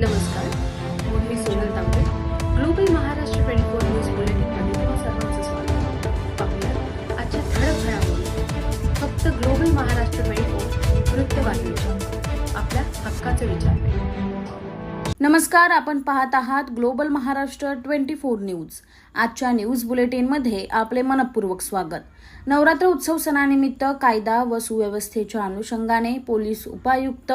नमस्कार मी Sonal Tambe global Maharashtra twenty four news बुलेटिनमध्ये तुम्हा सर्वांचं स्वागत पाहूया आजच्या ठळक घडामोडी. फक्त ग्लोबल महाराष्ट्र ट्वेंटी फोर वृत्तवाहिनीच्या आपल्या हक्काचे विचार नमस्कार आपण पाहत आहात global Maharashtra twenty four news आजच्या न्यूज बुलेटिनमध्ये आपले मनपूर्वक स्वागत. नवरात्र उत्सव सणानिमित्त कायदा व सुव्यवस्थेच्या अनुषंगाने पोलीस उपायुक्त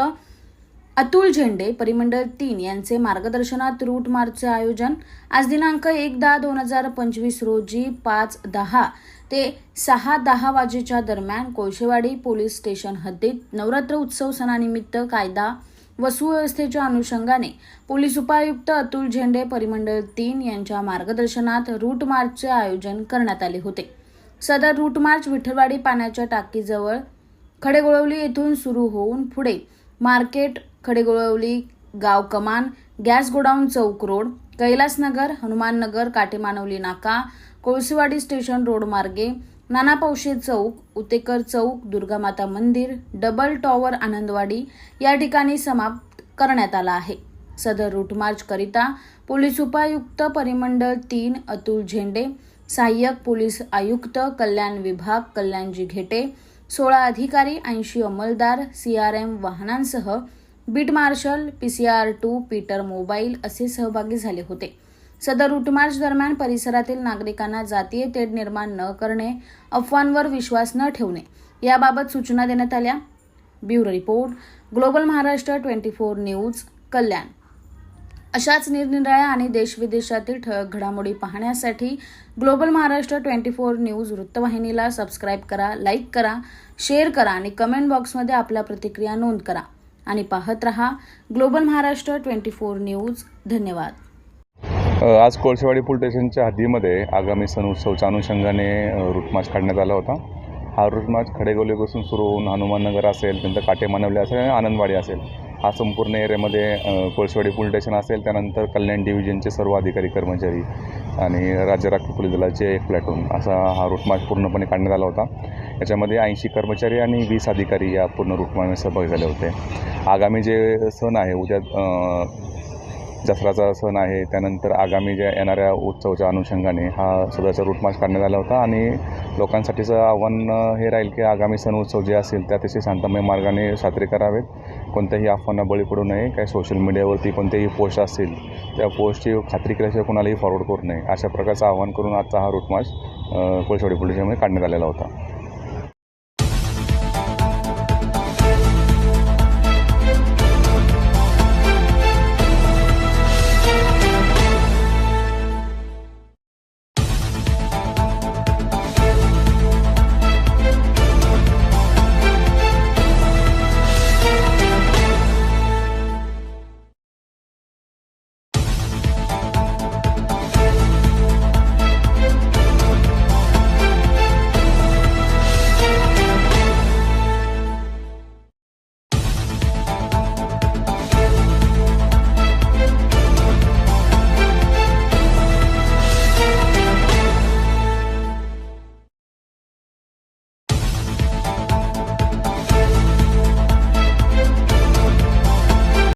अतुल झेंडे परिमंडळ तीन यांचे मार्गदर्शनात रूट मार्चचे आयोजन. आज दिनांक एक दहा दोन हजार पंचवीस रोजी पाच दहा ते सहा दहा वाजेच्या दरम्यान कोळशेवाडी पोलीस स्टेशन हद्दीत नवरात्र उत्सव सणानिमित्त कायदा व सुव्यवस्थेच्या अनुषंगाने पोलीस उपायुक्त अतुल झेंडे परिमंडळ तीन यांच्या मार्गदर्शनात रूट मार्चचे आयोजन करण्यात आले होते. सदर रूट मार्च विठ्ठलवाडी पाण्याच्या टाकीजवळ खडेगोळवली येथून सुरू होऊन पुढे मार्केट खडेगोळवली गाव कमान गॅस गोडाऊन चौक रोड कैलासनगर हनुमाननगर काटेमानवली नाका कोळसेवाडी स्टेशन रोड मार्गे नाना पावशे चौक उतेकर चौक दुर्गामाता मंदिर डबल टॉवर आनंदवाडी या ठिकाणी समाप्त करण्यात आला आहे. सदर रूटमार्च करिता पोलीस उपायुक्त परिमंडळ तीन अतुल झेंडे सहाय्यक पोलीस आयुक्त कल्याण विभाग कल्याणजी घेटे सोळा अधिकारी ऐंशी अंमलदार CRM वाहनांसह beat marshal PCR two Peter mobile असे सहभागी झाले होते. सदर रूटमार्च दरम्यान परिसरातील नागरिकांना जातीय तेढ निर्माण न करणे अफवांवर विश्वास न ठेवणे याबाबत सूचना देण्यात आल्या. Bureau report global Maharashtra twenty four news Kalyan. अशाच निरनिराळ्या आणि देशविदेशातील ठळक घडामोडी पाहण्यासाठी global Maharashtra twenty four news वृत्तवाहिनीला सबस्क्राईब करा लाईक करा शेअर करा आणि कमेंट बॉक्समध्ये आपल्या प्रतिक्रिया नोंद करा. आणि पाहत रहा global Maharashtra twenty four news. धन्यवाद. आज कोळसेवाडी पोलीस स्टेशनच्या हद्दीमध्ये आगामी सण उत्सवच्या अनुषंगाने अ, काढण्यात आला होता. हा रूटमार्च खडेगोलीपासून सुरू होऊन हनुमाननगर असेल नंतर काटेमानवली असेल आणि आनंदवाडी असेल. हा संपूर्ण एरियामध्ये कोळसेवाडी पोलीस स्टेशन असेल त्यानंतर कल्याण डिव्हिजनचे सर्व अधिकारी कर्मचारी आणि राज्य राखीव पोलीस दलाचे एक प्लॅटून असा हा रूटमार्च पूर्णपणे काढण्यात आला होता. याच्यामध्ये ऐंशी कर्मचारी आणि वीस अधिकारी या पूर्ण रूटमार्चमध्ये सहभागी झाले होते. आगामी जे सण आहे उद्या दसऱ्याचा दसराचा सण आहे त्यानंतर आगामी ज्या येणाऱ्या उत्सवाच्या अनुषंगाने हा सदरचा रूटमार्च काढण्यात आला होता आणि लोकांसाठीचं आव्हान हे राहील की आगामी सण उत्सव जे असेल त्या अतिशय शांतमय मार्गाने साजरे करावेत. कोणत्याही अफवांना बळी पडू नये. काही सोशल मीडियावरती कोणतेही पोस्ट असतील त्या पोस्टची खात्री केल्याशिवाय कोणालाही फॉरवर्ड करू नये. अशा प्रकारचं आव्हान करून आजचा हा रूट मार्च कोळशेवाडी पोलीस काढण्यात आलेला होता.